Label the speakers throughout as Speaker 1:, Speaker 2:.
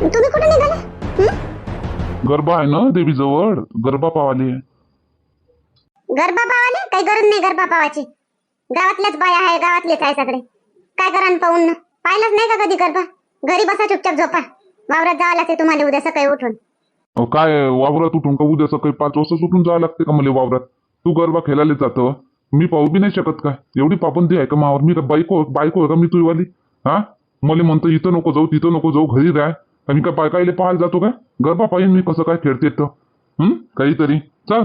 Speaker 1: तुम्ही कुठे निघाला? हं?
Speaker 2: गरबा आहे ना देवीजवळ? गरबा पावाले
Speaker 1: गरबा पावाले? काही गरज नाही गरबा पावाची गावातल्याच बाया आहे गावातलेच आहे सगळे. काय करा पाहून? पाहिलंच नाही का कधी गरबा? घरी बसा चुपचाप झोपा. वावरात जावं लागते तुम्हाला उद्या सकाळी उठून.
Speaker 2: काय वावरात उठून का उद्या सकाळी पाच वाजता सुटून जावं लागते का मला वावरात? तू गरबा खेळायला जातो. मी पाहू बी नाही शकत काय. एवढी पाबंदी आहे का मावर? मी का बायको बायको आहे का मी तुझीवाली हा? मला म्हणतो इथं नको जाऊ तिथं नको जाऊ घरी राह. का मी काय पाहायला जातो काय? गरबा पाहिजे मी कसं काय खेळते तर हम्म काहीतरी. चल.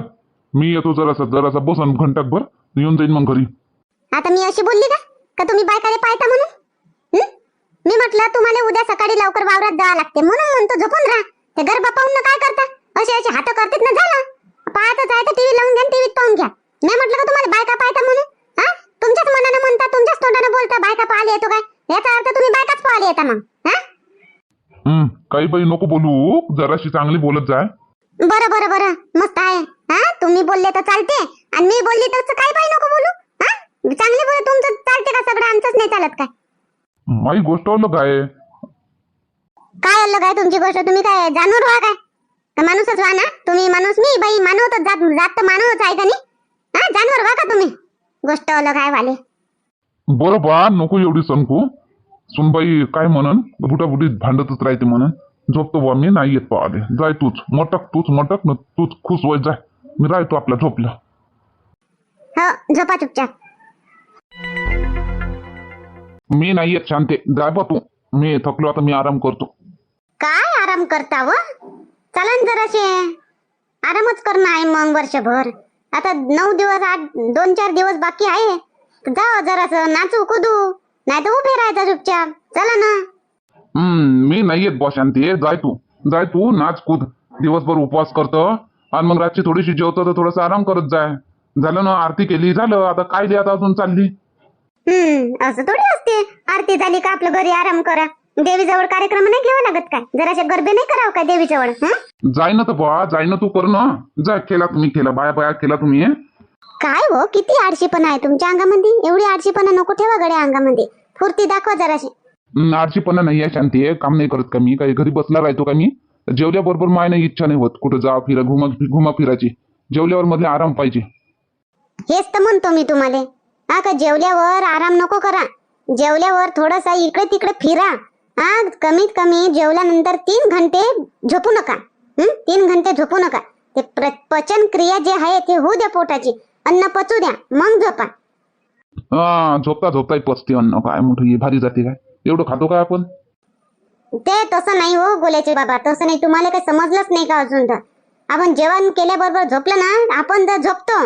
Speaker 2: मी येतो जरासा जरासा बसन घंटाकभर येऊन जाईन मग घरी.
Speaker 1: आता मी अशी बोलली का? का तुम्ही बायकाले पाहता म्हणून? हं? मी म्हटलं तुम्हाला उद्या सकाळी लवकर वावरात जावं लागते. म्हणून म्हणतो झोपून राहा. ते गरबा पाहून ना काय करता? असे असे हात करतात ना झालं. पाहतच आहे तर टीव्ही लावून घ्या टीव्हीत पाहून घ्या. मी म्हटलं का तुम्हाला बायका पाहता म्हणून? हा? तुमच्याच मनानं म्हणता तुमच्याच तोंडानं बोलता बायका पाहायला येतो काय? याचा अर्थ तुम्ही बायकाच पाहायला येता मग.
Speaker 2: काही बाई नको बोलू जराशी चांगली बोलत जाय.
Speaker 1: बरं बरं बरं. मस्त आहे. हा? तुम्ही बोलले तर चालते. आणि मी बोलली तर काही पाहिजे नको बोलू. हा? चांगले बोल तुमचं चालते का सगळं? आमचंच नाही चालत काय?
Speaker 2: माई गोष्ट अलग आहे.
Speaker 1: काय अलग आहे तुमची गोष्ट? तुम्ही काय जानवर व्हा काय? का माणूसच व्हा ना. तुम्ही माणूस मी बाई मानवतच जात जात तर मानवच आहे का नाही? हा? जानवर व्हा का तुम्ही? गोष्ट अलग आहे वाले.
Speaker 2: बरं बा नको एवढी सणकू सुनबाई काय म्हणन? बुटाबुटीत भांडतच राहते म्हणून. झोपतो बा मी नाही येत पाहाले जाय तूच. मटक तूच मटक न तूच खुश होय जाय. मी राहतो आपला झोपला
Speaker 1: हो झोपा चुपचाप.
Speaker 2: मी नाही येत शांते. जाय बा तू. मी थकलो आता मी आराम करतो.
Speaker 1: काय आराम करता व? चला न जराशे आरामच करणं आहे मग वर्षभर. आता नऊ दिवस आठ दोन चार दिवस बाकी आहे. तर जावं जरासं नाचू कुदू. नाही तर उभे राहायचं चुपचाप. चला ना.
Speaker 2: हम्म मी नाही येत बा शांती जाय तू. जाय तू नाच कूद दिवसभर उपवास करतो आणि मग रातची थोडीशी जेवतो तर थोडासा आराम करत जाय. झालं ना आरती केली झालं. आता काय दे आता अजून चालली?
Speaker 1: हम्म असं थोडी असते. आरती झाली का आपलं घरी आराम करा. देवीजवळ कार्यक्रम नाही घ्यावा लागत काय? जराशे गरबे नाही करावं काय देवीजवळ हं?
Speaker 2: जाय ना तर बा जाय ना तू कर ना. जाय केला तुम्ही केला बाया बाया केला तुम्ही हं?
Speaker 1: काय हो किती आळशीपणा आहे तुमच्या अंगामध्ये? एवढी आळशीपणा नको ठेवा गड्या अंगामध्ये. फुर्ती दाखवा जराशी.
Speaker 2: आळशीपणा नाही आहे शांती आहे काम नाही करत का मी? काही घरी बसला राहतो का मी? जेवल्याबरोबर माय नाही इच्छा नाही होत कुठं जा फिरा घुमा घुमा फिरायची. जेवल्यावर मध्ये आराम पाहिजे.
Speaker 1: हेच तर म्हणतो मी तुम्हाला. हा का जेवल्यावर आराम नको करा. जेवल्यावर थोडासा इकडे तिकडे फिरा. हा कमीत कमी जेवल्यानंतर तीन घंटे झोपू नका. हं? तीन घंटे झोपू नका. ते प्र- पचन क्रिया जे आहे ते होऊ द्या पोटाची. अन्न पचू द्या मग झोपा.
Speaker 2: हा झोपता झोपताही पचते अन्न. काय मोठं हे भारी जाते काय? एवढं खातो का आपण?
Speaker 1: ते तसं नाही हो गोल्याचे बाबा. तसं नाही. तुम्हाला काही समजलंच नाही का अजून तर? आपण जेवण केल्याबरोबर झोपलं ना आपण जर झोपतो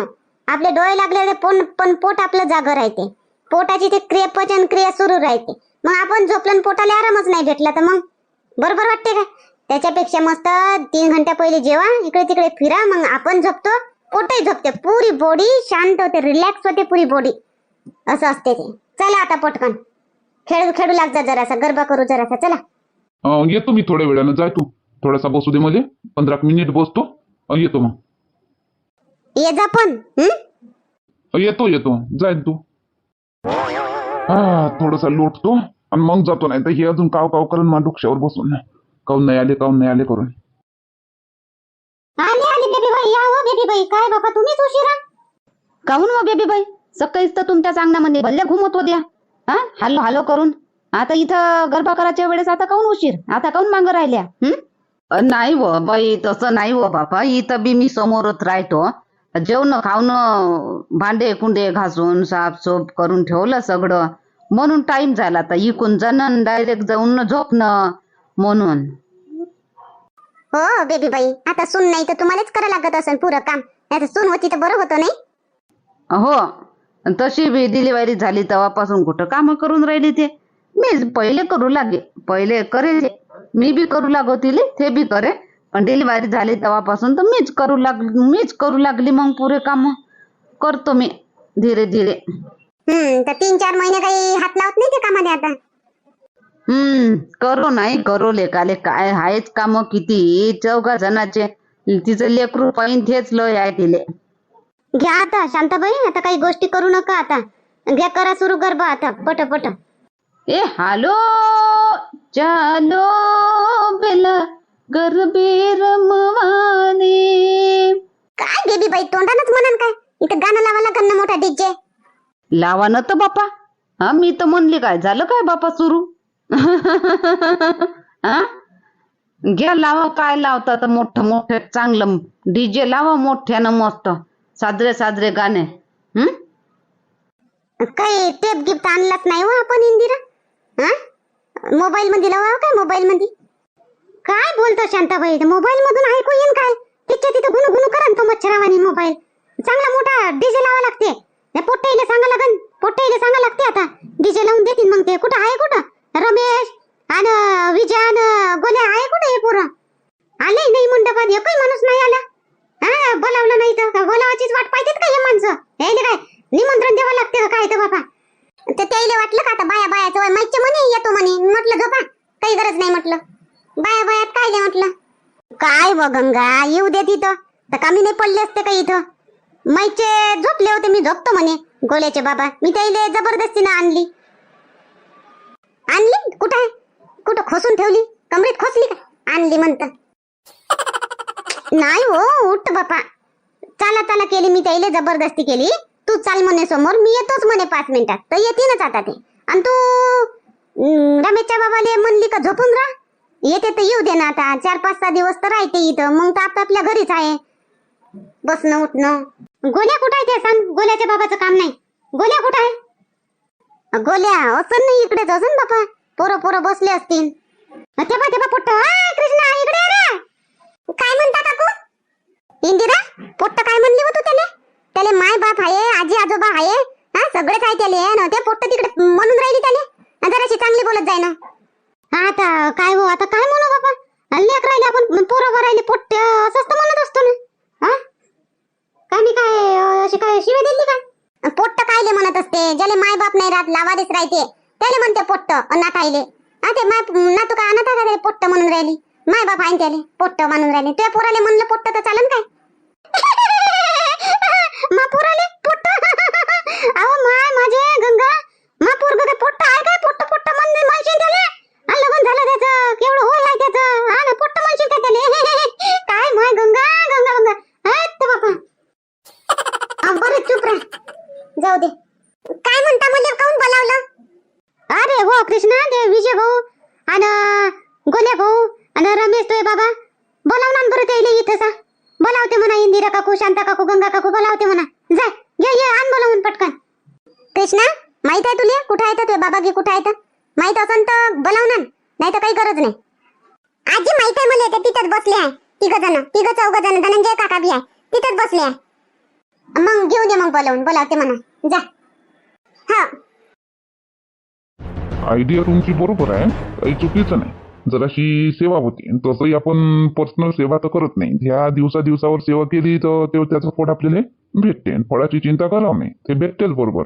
Speaker 1: आपले डोळे लागले पण पण पोट आपलं जागं राहते. पोटाची ते क्रिया पचन क्रिया सुरू राहते. मग आपण झोपलं पोटाला आरामच नाही भेटला तर मग? बरोबर वाटते का? त्याच्यापेक्षा मस्त तीन घंट्या पहिले जेवा इकडे तिकडे फिरा मग आपण झोपतो पोटही झोपते. पुरी बॉडी शांत होते रिलॅक्स होते पुरी बॉडी असं असते ते. चला आता पटकन. खेळू खेळू लागजा जरासा. गरबा करू जरासा. चला.
Speaker 2: अं, येतो मी थोड्या वेळानं. जाय तू. थोडासा बसू दे मध्ये पंधरा मिनिट बसतो. अं, येतो मग.
Speaker 1: ये जा पण. हं?
Speaker 2: अं, येतो येतो. जाय तू. हा थोडासा लोटतो आणि मग जातो. नाही तर हे अजून काव काव करून मा डोक्यावर बसून काऊन नाही आले काऊन नाही आले करून.
Speaker 1: आली आली बेबी बाई या हो बेबी बाई काय बाबा तुम्हीच उशिरा?
Speaker 3: काहून हो बेबी बाई सकाळीच तर तुमच्याच अंगणामध्ये भल्ले घुमत होत्या. हा? हालो हालो करून. आता इथं गरबा करायच्या वेळेस आता काहून उशीर? आता काहून मागं राहिल्या? नाही व बाई तसं नाही व बापा. इथं बी मी समोरच राहतो. जेवण खावणं भांडे कुंडे घासून साफसूफ करून ठेवलं सगळं. म्हणून टाइम झाला आता. इकून जाणं डायरेक्ट जाऊन झोपणं म्हणून.
Speaker 1: हो बेबी बाई. आता सून नाही तर तुम्हालाच करावं लागत असेल पुरं काम. नाही सून होती तर बरं होतं नाही?
Speaker 3: हो. तशी बी डिलिव्हरी झाली तेव्हापासून कुठं काम करून राहिली ते. मी पहिले करू लागे पहिले करेल मी बी करू लागो तिले ते बी करे. पण डिलिव्हरी झाली तेव्हापासून तर मीच करू लागली मीच करू लागली मग पुरे काम. करतो मी धीरे धीरे.
Speaker 1: हम्म तर तीन चार महिने काही हात लावत नाही ते कामाने आता?
Speaker 3: हम्म करू नाही करू लेकाले. काय आहेच काम किती? चौघा जणाचे. तिचं लेकरू पाहिजे तेच लय आहे तिले.
Speaker 1: घ्या आता शांताबाई आता काही गोष्टी करू नका आता. घ्या करा सुरू गरबा आता पट पट
Speaker 3: ए हालो चालो बेल गरबे रमवाने.
Speaker 1: काय बेबी बाई तोंडानच म्हणन काय? इथं गाणं लावा लागन ना मोठा डीजे.
Speaker 3: लावा ना तर बापा. हा मी तर म्हणली काय झालं काय बापा सुरू? हा? घ्या लावा काय लावता तर मोठं मोठं चांगलं. डीजे लावा मोठ्यानं मस्त. साजरे साजरे गाणे.
Speaker 1: काही टेप गिफ्ट आणलाच नाही हो आपण इंदिरा. हा? मोबाईल मध्ये लावा हो काय मोबाईल मध्ये? काय बोलतो शांताबाई? मोबाईल मधून ऐकू येईन काय? तिच्या तिथं गुणू गुणू करा तो मच्छरावानी मोबाईल चांगला मोठा डीजे लावा लागते. पोट्टाईला सांगा लागन. पोट्टाईला सांगा लागते आता. डीजे लावून देतील मग ते. कुठं? आहे कुठं? रमेश आणि विजय आणि गोल्या आहे कुठं हे पोरं? आले नाही मंडपात एकही माणूस नाही आला. हा बोलावलं नाही तर बोलावाचीच वाट पाहिजेत का हे माणसं हे ले काय निमंत्रण द्यावं लागते का काय तर बाबा ते त्याला वाटलं का आता बाया बायाचं वय माहिती म्हणे येतो म्हणे म्हटलं झोपा काही गरज नाही म्हटलं बाया बायात काय नाही म्हटलं काय व गंगा येऊ दे तिथं. तर कामी नाही पडले असते का इथं? माईचे झोपले होते मी झोपतो म्हणे. गोल्याचे बाबा मी त्याला जबरदस्तीनं आणली. आणली? कुठं आहे? कुठं खोसून ठेवली? कमरेत खोसली का? आणली म्हणतं. नाही हो उठ बापा. चाला चाला केली मी त्याला जबरदस्ती केली. तू चाल म्हणे समोर मी येतोच म्हणे पाच मिनिटात. तर येतीनच आता ते. आणि तू रमेशच्या बाबाले म्हणली का झोपून राहा येते तर येऊ दे ना आता. चार पाच सहा दिवस तर राहते इथं. मग तर आपापल्या घरीच आहे. बसणं उठणं. गोल्या कुठं आहे ते सांग? गोल्याच्या बाबाचं काम नाही. गोल्या कुठं आहे? गोल्या? असं नाही इकडेच असून बापा. पोरं पोरं बसले असतील. तेव्हा तेव्हा पोट्ट. कृष्णा इकडे रे. काय म्हणता काकू? इंदिरा पोट्ट काय म्हणली होतो त्याले? त्याले माय बाप आहे आजी आजोबा आहे. हा सगळेच आहे त्याले. ना ते पोट्ट तिकडे म्हणून राहिली त्याले. हा, जराशी चांगली बोलत जाय ना. हा आता काय हो आता काय म्हणू बाबा? लेक राहिले आपण पोरं राहिले पोट्ट असंच तर म्हणत असतो ना. हा? काय मी काय अशी काय शिवे दिली का? पोट्ट कायले म्हणत असते ज्याला माय बाप नाही राहत लावारीच राहते त्याला म्हणते पोट्ट ना कायले हा ते माय ना तू काय अनाथ आहे का पोट्ट म्हणून राहिली? माय बाप आहे त्याले पोट्ट म्हणून राहिली. तुझ्या पोराला म्हणलं पोट्ट तर चालन काय मा पोराले पोट्ट अहो माय माझे गंगा मा पोरग काय पोट्ट आहे काय पोट्ट पोट्ट म्हणणे म्हणशील त्याले हा लग्न झालं त्याचं केवढं होय आहे त्याचं हा ना पोट्ट म्हणशील का त्याले काय माय गंगा गंगा गंगा हट बापा हा, बरं चुप राह जाऊ दे काय म्हणता मला काऊन बोलावलं अरे हो कृष्णा ते विजय भाऊ आणि गोल्या भाऊ आणि रमेश तोय बाबा बोलाव ना बरं त्याला इथं सा बोलावते म्हणा इंदिरा काकू शांता काकू गंगा काकू बोलावते म्हणा जाय ये ये आण बोलावून पटकन कृष्णा माहीत आहे तुले कुठं आहे तर तुझे बाबा की कुठं आहे तर माहीत असन तर बोलाव ना नाही तर काही गरज नाही आजी माहीत आहे मला ते तिथंच बसले आहे तिघ जण तिघ चौघ जण धनंजय काका बी आहे. तिथंच बसले आहे. मग घेऊ दे मग बोलावून बोलावते म्हणा जा. हो. हा.
Speaker 2: आयडिया तुमची बरोबर आहे. काही चुकीचं नाही. जराशी सेवा होती. आणि तसंही आपण पर्सनल सेवा तर करत नाही. ह्या दिवसा दिवसावर सेवा केली तर ते त्याचं फळ आपल्याला भेटते. फळाची चिंता करावं नाही ते भेटतेच बरोबर.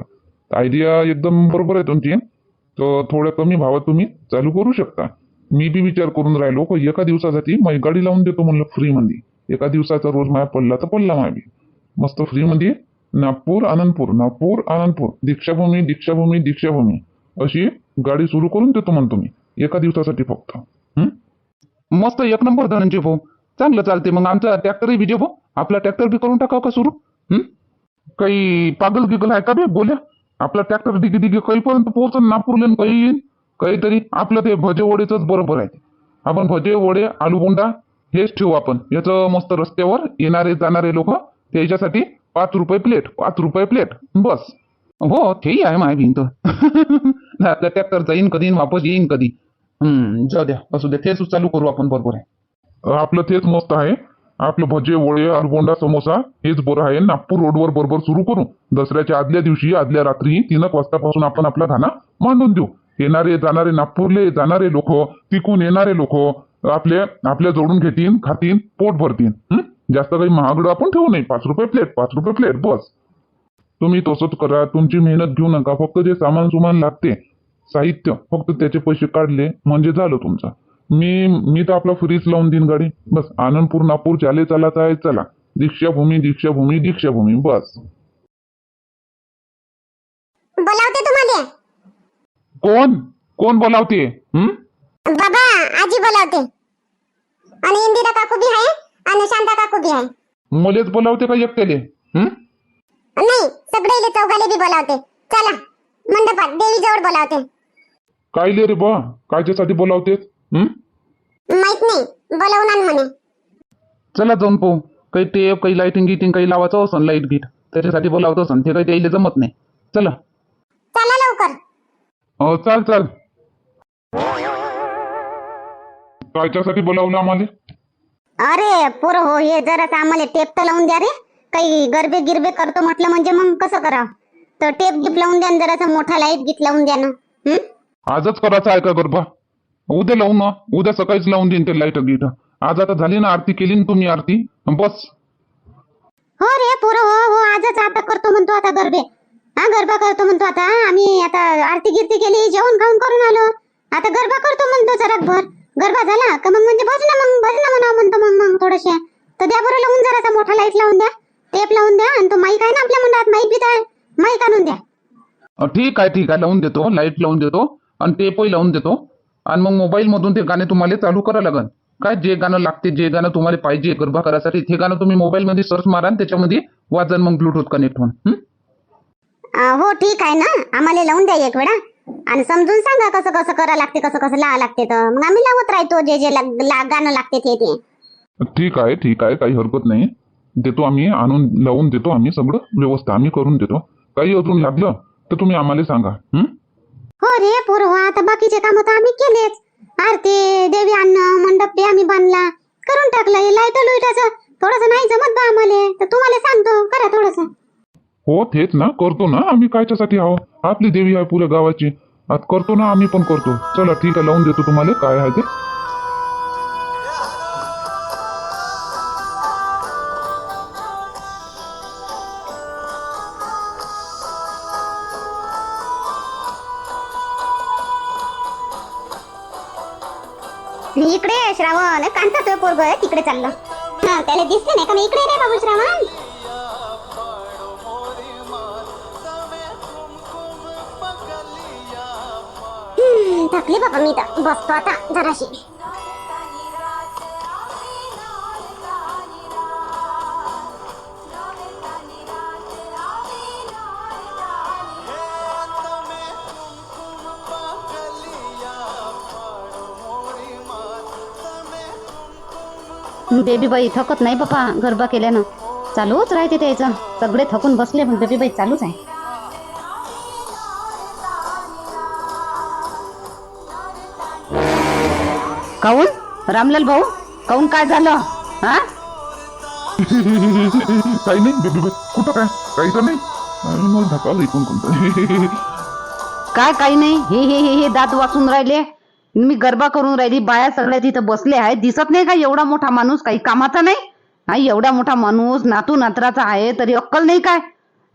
Speaker 2: आयडिया एकदम बरोबर आहे तुमची. तर थोड्या कमी भावात तुम्ही चालू करू शकता. मी बी विचार करून राहिलो की एका दिवसासाठी मै गाडी लावून देतो म्हणलं फ्रीमध्ये. एका दिवसाचा रोज माया पडला तर पडला माया बी मस्त फ्रीमध्ये नागपूर आनंदपूर नागपूर आनंदपूर दीक्षाभूमी दीक्षाभूमी दीक्षाभूमी. अशी गाडी सुरू करून देतो म्हणतो मी एका दिवसासाठी फक्त.
Speaker 4: मस्त एक नंबर धनंजय भाऊ. चांगलं चालते मग आमचा ट्रॅक्टरही विजय भाऊ आपला ट्रॅक्टर बी करून टाकाव का सुरू? काही पागल गिगल आहे का बे? बोल्या. आपला ट्रॅक्टर डिगी डिगी काहीपर्यंत पोहोचन नागपूरला काही येईन. काहीतरी आपलं ते भजे वडेच बरोबर आहे. आपण भजे वडे आलू बोंडा हेच ठेवू आपण. याचं मस्त रस्त्यावर येणारे जाणारे लोक त्याच्यासाठी पाच रुपये प्लेट पाच रुपये प्लेट बस. हो तेही आहे माय भिंत. त्यात ट्रॅक्टर जाईन कधी वापस येईन कधी. हम्म जाऊ द्या असू द्या. तेच चालू करू आपण बरोबर आहे.
Speaker 2: आपलं तेच मस्त आहे. आपलं भजे वडे अलगोंडा समोसा हेच बरं आहे. नागपूर रोडवर बरोबर सुरू करू. दसऱ्याच्या आदल्या दिवशी आदल्या रात्री तीन एक वाजतापासून आपण आपला घाणा मांडून देऊ. येणारे जाणारे नागपूरले जाणारे लोक तिकून येणारे लोक आपले आपल्या जोडून घेतील खातील पोट भरतील जास्त काही महागडं आपण ठेवू नये. पाच रुपये प्लेट पाच रुपये प्लेट बस. तुम्ही तसंच करा. तुमची मेहनत घेऊ नका. फक्त जे सामान सुमान लागते साहित्य फक्त त्याचे पैसे काढले म्हणजे झालं तुमचं. मी मी तर आपला फ्रीज लावून देईन गाडी. बस. आनंदपूर नागपूर चाले चला आहे चला. दीक्षाभूमी दीक्षाभूमी दीक्षाभूमी. बस.
Speaker 1: बोलावते तुम्हाला.
Speaker 4: कोण? कोण बोलावते? हं?
Speaker 1: बाबा आजी बोलावते. आणि इंदिरा काकू बी आहे आणि शांता काकू बी आहे.
Speaker 4: मलेच बोलावते का एकट्याले? हं?
Speaker 1: नाही सगळे चौघाले बी बोलावते. चला मंडपात देवी जवळ बोलावते.
Speaker 2: काय रे बा? कायच्यासाठी बोलावतेस हं?
Speaker 1: माहीत नाही बोलावून आण म्हणे.
Speaker 4: चला जाऊन पाहू. काही टेप काही लाइटिंग गिटिंग काही लावायचं असन लाइट गीट त्याच्यासाठी बोलावत असन. ते काही त्याला जमत नाही. चला.
Speaker 1: चला लवकर.
Speaker 2: अं, चाल चाल. कायच्यासाठी बोलावलं आम्हाला.
Speaker 1: अरे पोर हो हे जरा आम्हाला टेप तर लावून द्या रे. काही गरबे गिरबे करतो म्हटलं म्हणजे मग कसं करावं? तर टेप गिप लावून द्या जरासा मोठा लाइट गिट लावून द्या ना. हं?
Speaker 2: आजच करायचं आहे का गरबा? उद्या लावून ना. उद्या सकाळीच लावून देईन ते लाइट गीट आज आता झाली ना आरती केली ना तुम्ही आरती. बस.
Speaker 1: हो रे पोर हो हो आजच आता करतो म्हणतो आता गरबे. हा गरबा करतो म्हणतो आता. आम्ही आता आरती गिरती केली जेवण खाऊन करून आलो. आता गरबा करतो म्हणतो जरा भर गरबा झाला का मग म्हणजे भजन मग भजन म्हणा म्हणतो मग मग थोडेसे. तर द्या बरं लावून जरासा मोठा लाइट लावून द्या. टेप लावून द्या आणि तो माईक आहे ना आपल्या मंडळात माईक बी आहे. माईक आणून द्या.
Speaker 4: ठीक आहे ठीक आहे. लावून देतो. लाइट लावून देतो आणि टेपही लावून देतो. आणि मग मोबाईल मधून ते गाणे तुम्हाला चालू करावं लागेल काय जे गाणं लागते जे गाणं तुम्हाला पाहिजे गरबा करायसाठी ते गाणं तुम्ही मोबाईल मध्ये सर्च मारा त्याच्यामध्ये वाजन मग ब्लूटूथ कनेक्ट होऊन. हं?
Speaker 1: ठीक आहे ना. आम्हाला लावून द्या एक वेळा. आणि समजून सांगा कसं कसं करा लागते कसं कसं लावा लागते तर. मग आम्ही लावत राहतो जे जे लाग- ला- गाणं लागते ते ते.
Speaker 2: ठीक आहे ठीक आहे. काही हरकत नाही. देतो आम्ही आणून लावून देतो आम्ही सगळं. व्यवस्था आम्ही करून देतो. काही अजून लागलं तर तुम्ही आम्हाला सांगा. हं?
Speaker 1: हो रे पोर हो आता बाकीचे काम तर आम्ही केलेच. आरती देवी अन्न मंडप बी आम्ही बांधला. करून टाकलं हे लाइट लुईटाचं थोडस नाही जमत बा आम्हाला. तर तुम्हाला सांगतो करा थोडस.
Speaker 2: हो तेच ना. करतो ना आम्ही कायच्यासाठी आहो. आपली देवी आहे पुऱ्या गावाची. आता करतो ना आम्ही पण करतो. चला ठीक आहे. लावून देतो तुम्हाला. काय आहे ते.
Speaker 1: इकडे श्रावण. कांता तो पोरग आहे तिकडे चाललो. हा त्याला दिसते नाही का? मी इकडे रे बाबू श्रावण. थकली बाबा मी तर. बसतो आता जराशी.
Speaker 3: बेबी बाई थकत नाही बापा गरबा केल्यानं. चालूच राहते त्याचं. सगळे थकून बसले पण बेबी बाई चालूच आहे. काऊन? रामलाल भाऊ काऊन काय झालं? हा?
Speaker 2: काही नाही कुठं काय? काही तर नाही. इकून कोणतं.
Speaker 3: काय काही नाही? हे हे हे हे दात वाचून राहिले. मी गरबा करून राहिली बाया सगळ्या तिथं बसले आहेत. दिसत नाही का एवढा मोठा माणूस? काही कामाचा नाही? हा एवढा मोठा माणूस नातू नात्राचा आहे तरी अक्कल नाही काय?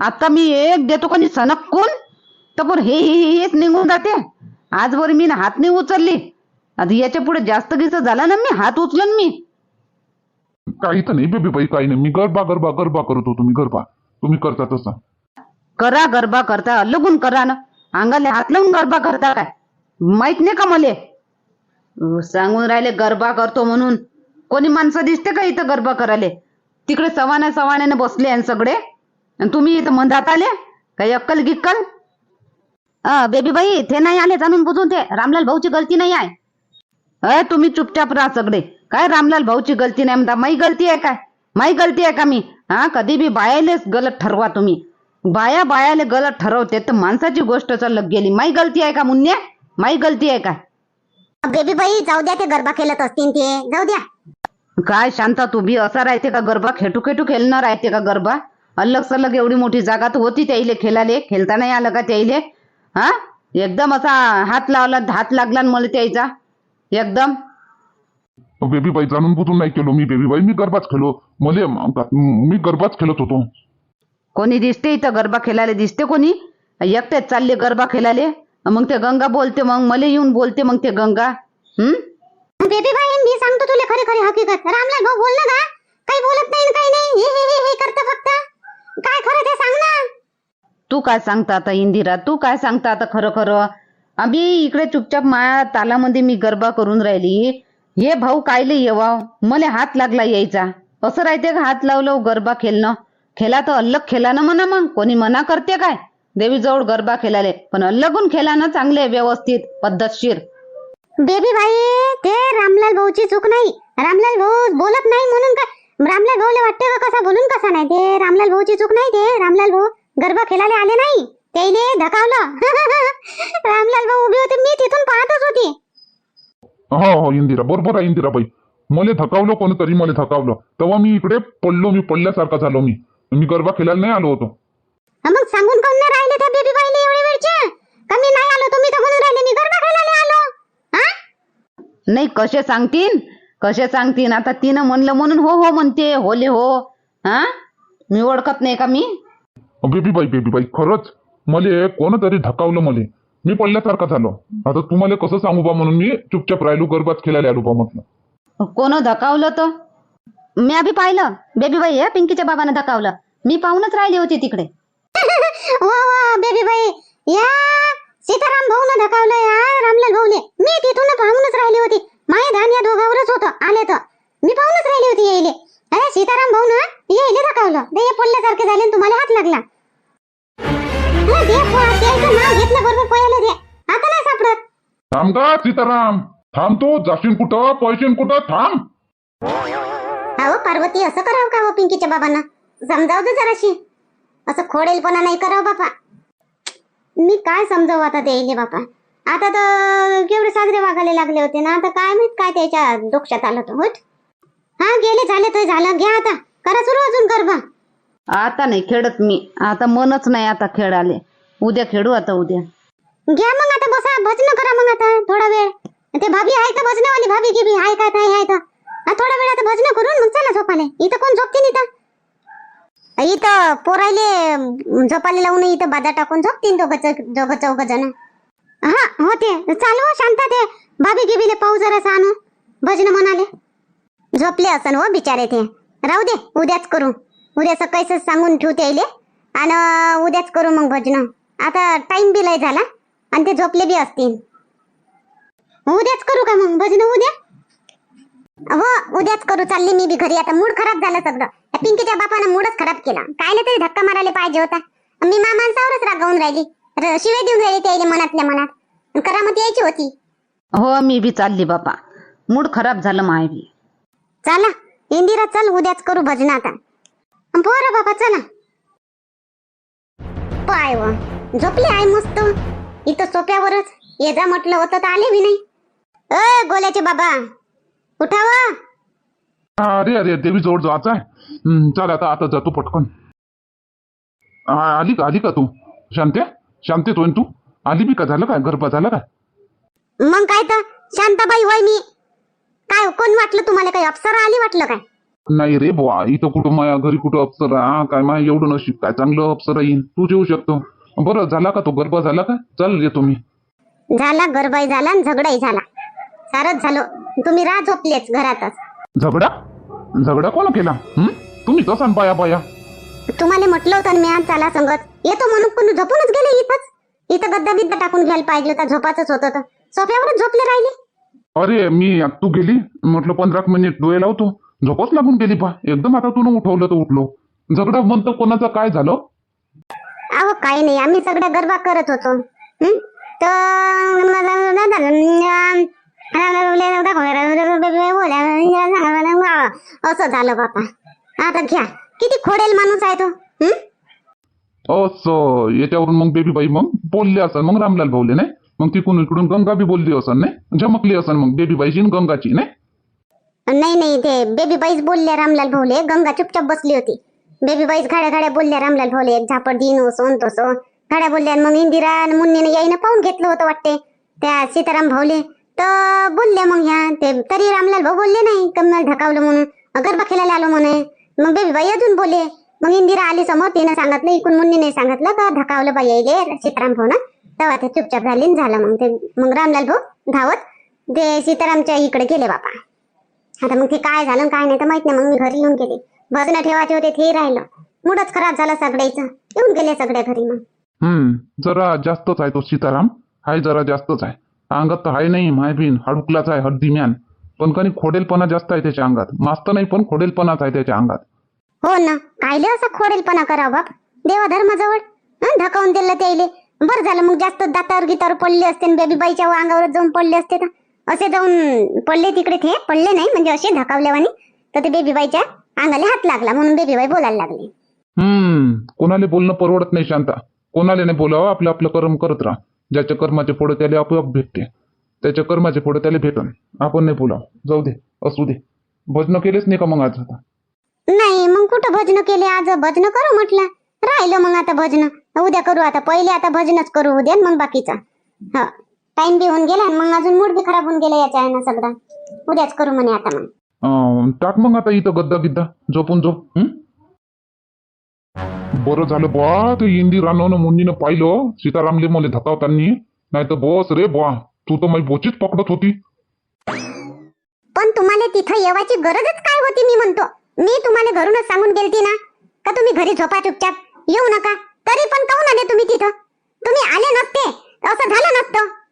Speaker 3: आता मी एक देतो कोणी सनक कोण? तर पण हे हे हे हेच निघून जाते. आजवर मी ना हात नाही उचलली. आता याच्यापुढे जास्त गिस झाला ना मी हात उचलन मी.
Speaker 2: काही तर नाही बेबी बाई काही नाही. मी गरबा गरबा गरबा करत होतो. मी गरबा. तुम्ही करता तसा.
Speaker 3: करा गरबा करता लगून करा ना. अंगाले हात लावून गरबा करता काय? माहीत नाही का मले? अं, सांगून राहिले गरबा करतो म्हणून. कोणी माणसं दिसते का इथं गरबा करायले? तिकडे सवाना सवाण्याने बसले आणि सगळे. आणि तुम्ही इथं मंदात आले? काही अक्कल गिक्कल अं, बेबी बाई ते नाही आले जाणून बुजून ते. रामलाल भाऊची गलती नाही आहे. अय तुम्ही चुपचाप राहा सगळे. काय रामलाल भाऊची गलती नाही? म्हणता माही गलती आहे काय? माही गलती आहे का मी? हा कधी बी बायालेच गलत ठरवा तुम्ही. बाया बायाले गलत ठरवते तर माणसाची गोष्ट चालत गेली. माही गलती आहे का मुन्या माही गलती आहे काय?
Speaker 1: बेबी बाई जाऊ द्या ते गरबा खेळत असतील ते. जाऊ द्या.
Speaker 3: काय शांता तू बी असा राहते का गरबा? खेटू खेटू खेळणार राहते का गरबा? अलग सलग एवढी मोठी जागा तर होती त्याईले खेळाले. खेळता नाही आलं का त्याईले हा? एकदम असा हात लावला हात लागला मला त्याईचा एकदम.
Speaker 2: बेबी बाई जाणून बुजून नाही केलो मी. बेबी बाई मी गरबाच खेळलो. मले मी गरबाच खेळत होतो.
Speaker 3: कोणी दिसते इथं गरबा खेळायला? दिसते कोणी? एकटेच चालले गरबा खेळायले. मग ते गंगा बोलते मग मला येऊन बोलते मग ते गंगा. हम्म
Speaker 1: बेबी बाई मी सांगतो तुला खरी खरी हकीकत. रामलाल भाऊ बोल ना का काही बोलत नाही न काही नाही. हे हे हे करतं फक्त. काय खरं ते सांग ना.
Speaker 3: तू काय सांगता आता इंदिरा? तू काय सांगता आता खरं खरं? आम्ही इकडे चुपचाप माया तालामध्ये मी गरबा करून राहिली. हे भाऊ कायले येवा? मला हात लागला यायचा. असं राहते का हात लावलं हो गरबा खेळणं खेळा तर अल्लग खेळा ना म्हणा मग. कोणी मना करते काय? देवीजवळ गरबा खेळाले पण अल्लगून खेळा ना चांगले व्यवस्थित पद्धतशीर.
Speaker 1: बेबी भाई ते रामलाल भाऊची चूक नाही. रामलाल भाऊ बोलत नाही म्हणून काय रामलाल भाऊला वाटते का कसा बोलून कसा नाही? ते रामलाल भाऊची चूक नाही ते. रामलाल भाऊ गरबा खेळायला आले नाही. त्याने धकावलं. रामलाल भाऊ उभे होते मी तिथून पाहतच होती.
Speaker 2: हो हो इंदिरा बरोबर आहे इंदिराबाई. मला धकावलं कोणतरी मला धकावलं. तेव्हा मी इकडे पडलो मी पडल्यासारखा झालो मी. मी गरबा खेळायला नाही आलो होतो.
Speaker 1: हा, मग सांगून कोण नाही राहिले त्या बेबी बाईले एवढे वेळचे? का मी नाही आलो तुम्ही तर म्हणून राहिले मी गरबा खेळायला आलो? हा?
Speaker 3: नाही कसे सांगतीन? कसे सांगतीन? आता तिनं म्हणलं म्हणून हो हो म्हणते होले हो. हा? मी ओळखत नाही का मी?
Speaker 2: बेबी बाई बेबी बाई खरंच? मले कोणतरी धकावलं मले. मी पडल्यासारखा झालो. आता तुम्हाला कसं सांगू बा म्हणून मी चुपचाप राहिलो गरबाच खेळायला आलो बा म्हटलं.
Speaker 3: कोण धकावलं तर? मी आधी पाहिलं. बेबी बाई हे पिंकीच्या बाबानं धकावलं मी पाहूनच राहिली होती तिकडे.
Speaker 1: वा वा बेबी बाई या सीताराम भाऊन धकावलं या रामलाल भाऊने मी तिथून पाहूनच राहिली होती. माय धान या दोघावरच होतं आले तर. मी पाहूनच राहिली होती येईले अरे सीताराम भाऊ ना येईले धकावलं ते हे पडल्यासारखे झाले आणि तुम्हाला हात लागला. अरे दे पो- त्याचं नाव घेतलं बरोबर पळालं दे. आता नाही सापडत.
Speaker 2: थांब का सीताराम? थांब तो जाशील कुठं पैशील कुठं थांब.
Speaker 1: अहो पार्वती असं करावं का हो पिंकीच्या बाबांना? समजाव दे जराशी. असं खोडेलपणा नाही करावं बापा. मी काय समजावं आता द्यायले बापा? आता तर केवढे साजरे वागायला लागले होते ना आता काय माहीत काय त्याच्या डोक्यात आलं तर होत? हा गेले झाले तर झालं. घ्या आता. करा सुरू अजून गरबा.
Speaker 3: आता नाही खेळत मी. आता मनच नाही आता खेळाले. उद्या खेळू आता उद्या.
Speaker 1: घ्या मग आता बसा भजन करा मग आता थोडा वेळ. ते भाभी आहे का भजनवाली? भाभी गिबी आहे का काय आहे का थोडा वेळ आता भजन करून मग चला झोपाले इथं कोण झोपते इथं? इथं पोरायले झोपाले लावून इथं बाधा टाकून झोपतीन दोघं दोघं चौघ जण. हा होते. चालू हो, शांत ते. भाभी गिबीले पाहू जरा आणू. भजन म्हणाले. झोपले असन हो बिचारे ते. राहू दे उद्याच करू. उद्या सकाळीच सांगून ठेवते यायले आणि उद्याच करू मग भजन. आता टाइम बी लय झाला. आणि ते झोपले बी असतील. उद्याच करू का मग भजन उद्या? हो उद्याच करू. चालली मी बी घरी. आता मूड खराब झालं सगळं. पिंकीच्या बापानं मूडच खराब केला. काय तरी धक्का मारायला पाहिजे होता. मी मा माणसावरच रागावून राहिली. शिवे देऊन राहिली त्याला मनातल्या मनात. करामत यायची होती.
Speaker 3: हो मी बी चालली बापा. मूड खराब झालं माय बी.
Speaker 1: चला. इंदिरा चल उद्याच करू भजन आता. बरं बाबा चला. पाय व. झोपले आहे मस्त. इथं सोप्यावरच. ये जा म्हटलं होतं तर आले बी नाही. अ गोल्याचे बाबा. उठावा
Speaker 2: अरे अरे देवी जवळ जायचं आहे. चल आता आता जातो पटकन. आ, आली का आली का तू? शांते? शांते तू तू? आली बी का? झालं काय? गरबा झाला काय?
Speaker 1: मग काय तर? शांताबाई वय मी. काय कोण वाटलं तुम्हाला? काही अप्सरा आली वाटलं काय?
Speaker 2: नाही रे बुवा इथं कुठं माया घरी कुठं अप्सरा हा काय माय एवढं नशीब काय चांगलं अप्सरा येईन तू येऊ शकतो. बरं झाला का तो? गरबा झाला का? चल येतो मी
Speaker 1: झाला गरबाई झाला आणि झगडाही झाला. सारच झालो. तुम्ही राह झोपलेच घरातच.
Speaker 2: झगडा? झगडा कोण केला? हं? तुम्ही तसा बाया बाया
Speaker 1: तुम्हाला म्हटलं होतं ना मी आज चला संगत. येतो म्हणून पण झोपूनच गेले इथंच. इथं गद्दा बिद्दा टाकून घ्यायला पाहिजे होता झोपाचंच होतं तर. सोफ्यावरच झोपले राहिले.
Speaker 2: अरे मी तू गेली? म्हटलं पंधरा मिनिट डोळे लावतो. झोपच लागून गेली पा. एकदम आता तू उठवलं तर उठलो. झगडा म्हणतो कोणाचं काय झालं?
Speaker 1: अहो काही नाही. आम्ही सगळ्या गरबा करत होतो. हं? तर असं झालं बापा. आता घ्या. किती खोडेल माणूस आहे तो. हं?
Speaker 2: असं. याच्यावरून मग बेबी बाई मग बोलले असन. मग रामलाल भाऊले नाही? मग तिकडून इकडून गंगा बी बोलली असन नाही? झमकली असन मग बेबी बाईची आणि गंगाची नाही?
Speaker 1: नाही नाही ते बेबी बाईच बोलल्या रामलाल भाऊले. गंगा चुपचाप बसली होती. बेबी बाईच घाड्या घाड्या बोलल्या रामलाल भाऊले. झापड दिन सोन तसं. घाड्या बोलल्या मग इंदिरा आणि मुन्नीने याईनं पाहून घेतलं होतं वाटते. त्या सीताराम भाऊले तर बोलले मग ह्या. ते तरी रामलाल भाऊ बोलले नाही. कमल ढकावलं म्हणून. गरबा खेळायला आलो म्हणे. मग बेबी बाई अजून बोले मग इंदिरा आली समोर तिनं सांगितलं इकडून मुन्नीने सांगितलं का ढकावलं बाई यायले सीताराम भाऊ ना तेव्हा ते चुपचाप झाली झालं मग. ते मग रामलाल भाऊ धावत ते सीतारामच्या इकडे गेले बापा आता मग ते काय झालं काय नाही तर माहीत नाही. मग मी घरी येऊन गेले. भजन ठेवायचे होते ते राहिलं. मूडच खराब झाला सगळ्याचं. येऊन गेले सगळ्या घरी मग.
Speaker 2: हम्म जरा जास्तच आहे तो सीताराम. हाय जरा जास्तच आहे. अंगात तर हाय नाही माय बिन. हाडुकलाच आहे हड्डी म्यान.
Speaker 4: पण कणी खोडेलपणा जास्त आहे त्याच्या अंगात. मास्त नाही पण खोडेलपणाच आहे त्याच्या अंगात.
Speaker 1: हो ना. कायले असा खोडेलपणा करा बाप? देवा धर्माजवळ हं, धकावून दिलं त्याइले बरं झालं मग जास्त दातावर गीतावर पडले असते आणि बेबी बाईच्या अंगावर जाऊन पडले असते तर? असे जाऊन पडले तिकडे ते पडले नाही म्हणजे असे धकावल्यावानी. तर ते बेबी बाईच्या अंगाला हात लागला म्हणून बेबी बाई बोलायला लागली.
Speaker 4: हम्म कोणाला बोलणं परवडत नाही शांता. कोणाला नाही बोलावं? आपलं आपलं कर्म करत राहा. ज्याच्या कर्माचे फोडं त्याला आपोआप भेटते. त्याच्या कर्माचे फोडं त्याला भेटन. आपण नाही बोलावं. जाऊ दे असू दे. भजन केलेच नाही का मग आज आता?
Speaker 1: नाही मग कुठं भजन केले? आज भजन करू म्हटलं. राहिलं मग आता भजन. उद्या करू आता. पहिले आता भजनच करू उद्या मग बाकीचा. हा. टाइम बी होऊन गेला मग अजून मूड बी खराब होऊन गेला याच्या आहे ना सगळा. उद्याच करू म्हणे आता मग.
Speaker 4: अं, टाक मग आता इथं गद्दा गिद्दा झोपून झोप हं?
Speaker 2: बरं झालं बुवा ते इंदी रानवनं मुंडीनं पाहिलं सीतारामले मला धकावतानी. नाही तर बस रे बुवा तू तर माझी बोचीच पकडत होती.
Speaker 1: पण तुम्हाला तिथं येवाची गरजच काय होती मी म्हणतो. मी तुम्हाला घरूनच सांगून गेलती ना का तुम्ही घरी झोपा चुपचाप? येऊ नका तरी पण काहून आले तुम्ही तिथं? तुम्ही आले नसते असं झालं नसतं.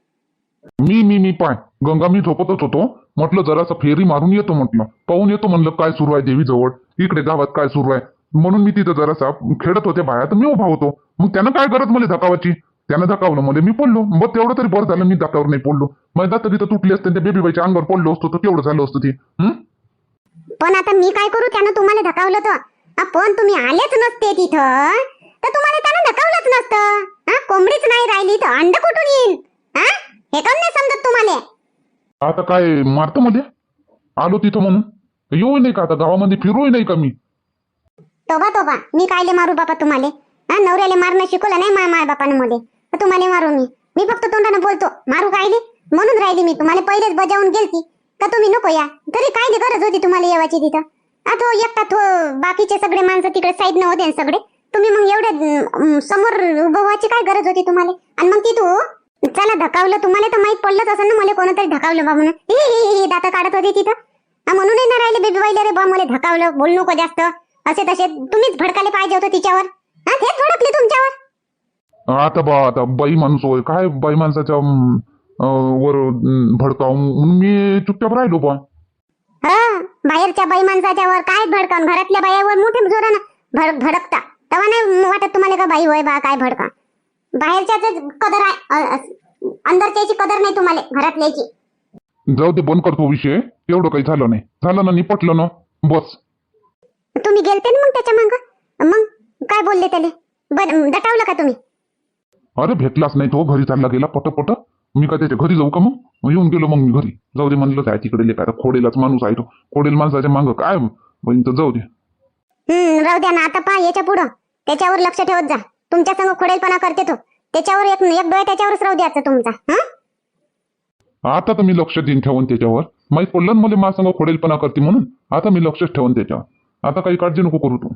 Speaker 2: मी मी मी पाय. गंगा मी झोपतच होतो. म्हटलं जरासा फेरी मारून येतो म्हटलं. पाहून येतो म्हणलं काय सुरू आहे देवीजवळ? इकडे गावात काय सुरू आहे? म्हणून मी तिथं जरासा खेळत होते बाया तर मी उभा होतो. मग त्यानं काय करत मला धकावाची? त्यानं धकावलं मला. मी पडलो. मग तेवढं तरी बरं झालं मी धकावर नाही पडलो. मग तरी तिथं तुटली असते त्या बेबी बाईच्या अंगावर पडलो असतो. तर तेवढं झालं असतं ते?
Speaker 1: पण आता मी काय करू? त्यानं तुम्हाला धकावलं तर. पण तुम्ही आलेच नसते तिथं. तर तुम्हाला त्यानं धकावलंच नसतं. कोंबडीच नाही राहिली तर अंड कुठून येईल? हा काम नाही समजत तुम्हाला?
Speaker 2: आता काय मारतं मध्ये आलो तिथं म्हणून. येऊ नाही का आता? गावामध्ये फिरूही नाही का मी?
Speaker 1: तोबा तोबा मी कायले मारू बापा तुम्हाला? हा नवऱ्याला मारणं शिकवलं नाही माय माय बापानं मध्ये तुम्हाला मारू मी. मी फक्त तोंडानं बोलतो मारू कायले? म्हणून राहिली मी. तुम्हाला पहिलेच बजावून गेलती. का तुम्ही नको या? तरी कायले गरज होती तुम्हाला येवाची तिथं? आ तो एकटा तो बाकीचे सगळे माणसं तिकडे साईड न होते ना सगळे. तुम्ही मग एवढे अं, समोर उभं व्हायची काय गरज होती तुम्हाला? आणि मग तिथू चला धकावलं तुम्हाला तर माहीत पडलंच असं ना मला कोणतरी धकावलं बा म्हणून. हि, हि, हि, हि, दाता काढत होती तिथं. हा, म्हणूनही ना राहिले बेबी बाईला रे बा मला धकावलं बोल नको जास्त. असे तसे तुम्हीच भडकाले पाहिजे होतं तिच्यावर. हा तेच भडकले तुमच्यावर.
Speaker 2: आता बा आता बाई माणूस होय काय बाई माणसाच्या वर म्हणून मी चुपचाप राहिलो बा.
Speaker 1: हा बाहेरच्या बाई माणसाच्या वर काय भडकावून घरातल्या बायावर मोठे जोरानं भड भडकता. तेव्हा नाही वाटत तुम्हाला का बाई होय बा काय भडका. बाहेरच्याच कदर आहे अंदरच्याची कदर नाही तुम्हाला घरातल्याची.
Speaker 2: जाऊ दे बंद करतो विषय. एवढं काही झालं नाही. झालं ना निपटलं ना. बस.
Speaker 1: तुम्ही गेलते ना मग त्याच्या मांग? मग काय बोलले त्याले? बर दटावलं का तुम्ही?
Speaker 2: अरे भेटलाच नाही तो. घरी चालला गेला पट पट मी का त्याच्या घरी जाऊ का मग? मग येऊन गेलो मग मी घरी. जाऊ दे म्हणलं काय तिकडे लेखा खोडेलाच माणूस आहे तो. खोडेल माणसाच्या मागं काय? बहीण तर जाऊ दे.
Speaker 1: हम्म राहू द्या ना. आता पहा याच्या पुढं. त्याच्यावर लक्ष ठेवत जा. तुमच्या संग खोडेलपणा करते तो. त्याच्यावर एक एक डोळा त्याच्यावरच राहू द्यायचा तुमचा हा?
Speaker 2: आता तर मी लक्ष देईन ठेवून त्याच्यावर. माहीत पडलं ना मला माझ्या संग खोडेलपणा करते म्हणून? आता मी लक्षच ठेवून त्याच्यावर. आता काही काळजी नको करू तू.